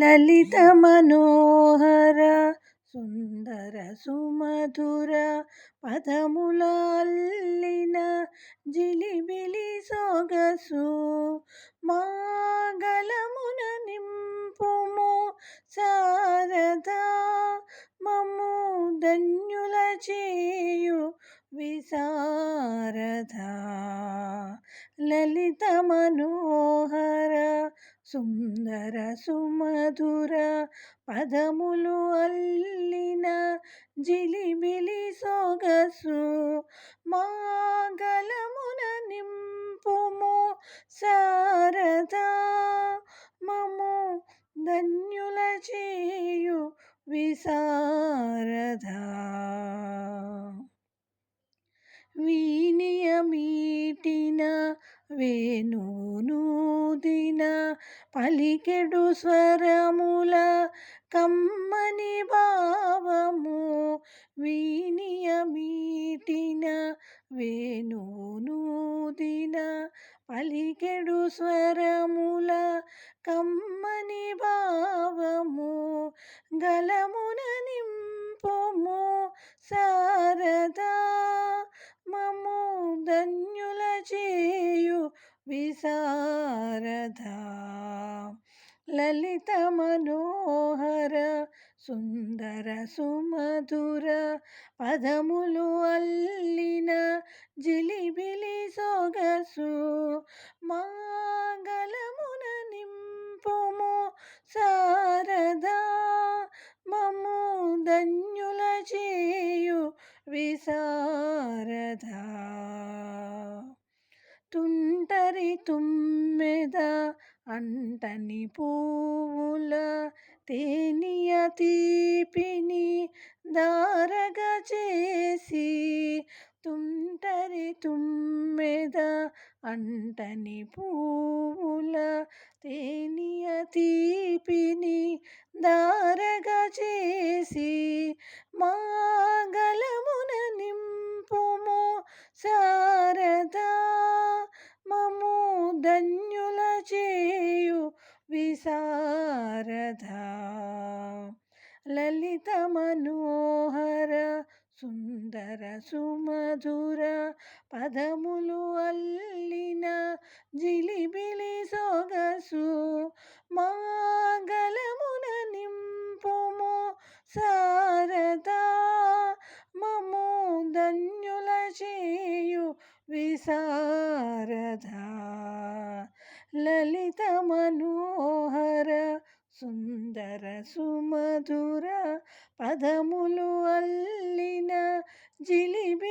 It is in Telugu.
లలిత మనోహర సుందర సుమధుర పదములల్లిన జిలిబిలి సొగసు మాగలమున నింపుము శారదా మము ధన్యుల చేయు విశారద. లలిత మనోహర సుందర సుమధుర పదములు అల్లిన జిలిబిలి సొగసు మాగలమున నింపుము శారదా. మము ధన్యుల చేయు విశారద. వీనియమీటిన వేణునూదిన పలికెడు స్వరముల కమ్మని భావము వీనియమీటిన వేణునూదిన పలికెడు స్వరముల కమ్మని భావము గలమున నింపుము శారదా లలిత మనోహర సుందర సుమధుర పదములు అల్లిన జిలిబిలి సొగసు మాగళమున నింపుము శారదా మము ధన్యుల చేయు విశారద. తుంటరి తుమ్మెద అంటని పువ్వుల తేనియ తీపిని దారగా చేసి తుంటరి తుమ్మెద అంటని పువ్వుల తేనియ తీపిని దారగా చేసి విశారద. లలిత మనోహర సుందర సుమధుర పదములు అల్లిన జిలిబిలి సొగసు మాగళమున నింపుము శారదా. మము ధన్యుల చేయు విశారదా. లలిత మనోహర సుందర సుమధుర పదములు అల్లిన జిలిబి